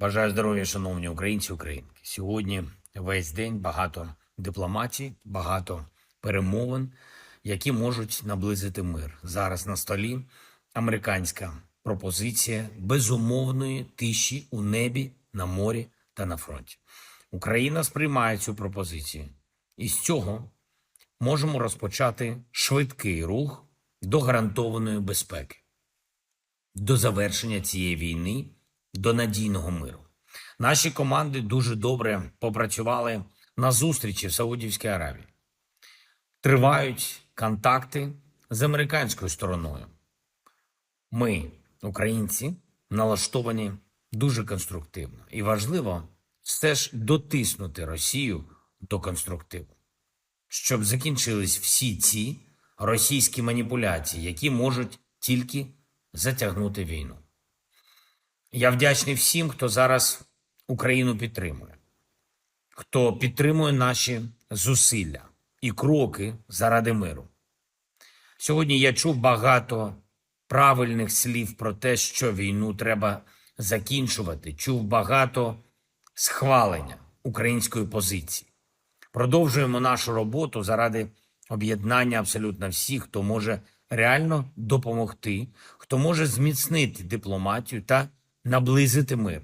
Бажаю здоров'я, шановні українці, українки. Сьогодні весь день багато дипломатії, багато перемовин, які можуть наблизити мир. Зараз на столі американська пропозиція безумовної тиші у небі, на морі та на фронті. Україна сприймає цю пропозицію, і з цього можемо розпочати швидкий рух до гарантованої безпеки, до завершення цієї війни, до надійного миру. Наші команди дуже добре попрацювали на зустрічі в Саудівській Аравії. Тривають контакти з американською стороною. Ми, українці, налаштовані дуже конструктивно. І важливо все ж дотиснути Росію до конструктиву, щоб закінчились всі ці російські маніпуляції, які можуть тільки затягнути війну. Я вдячний всім, хто зараз Україну підтримує, хто підтримує наші зусилля і кроки заради миру. Сьогодні я чув багато правильних слів про те, що війну треба закінчувати. Чув багато схвалення української позиції. Продовжуємо нашу роботу заради об'єднання абсолютно всіх, хто може реально допомогти, хто може зміцнити дипломатію та наблизити мир.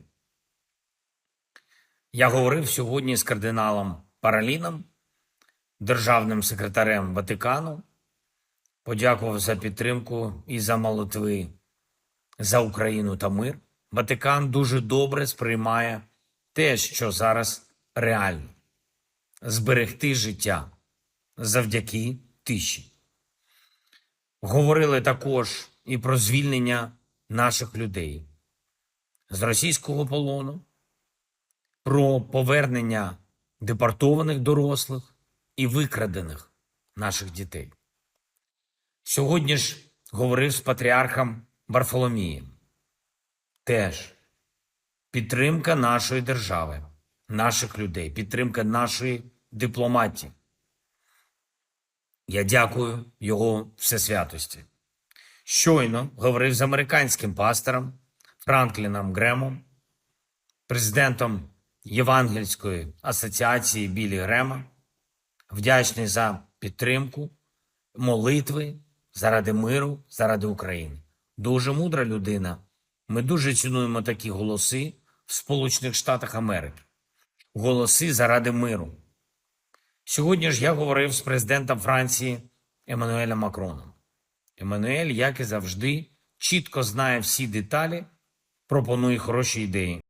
Я говорив сьогодні з кардиналом Параліном, державним секретарем Ватикану, подякував за підтримку і за молитви за Україну та мир. Ватикан дуже добре сприймає те, що зараз реально зберегти життя завдяки тиші. Говорили також і про звільнення наших людей з російського полону, про повернення депортованих дорослих і викрадених наших дітей. Сьогодні ж говорив з патріархом Варфоломієм. Теж підтримка нашої держави, наших людей, підтримка нашої дипломатії. Я дякую його всесвятості. Щойно говорив з американським пастором Франкліном Гремом, президентом Євангельської асоціації Білі Грема, вдячний за підтримку, молитви заради миру, заради України. Дуже мудра людина. Ми дуже цінуємо такі голоси в Сполучених Штатах Америки. Голоси заради миру. Сьогодні ж я говорив з президентом Франції Еммануелем Макроном. Еммануель, як і завжди, чітко знає всі деталі, пропонує хороші ідеї.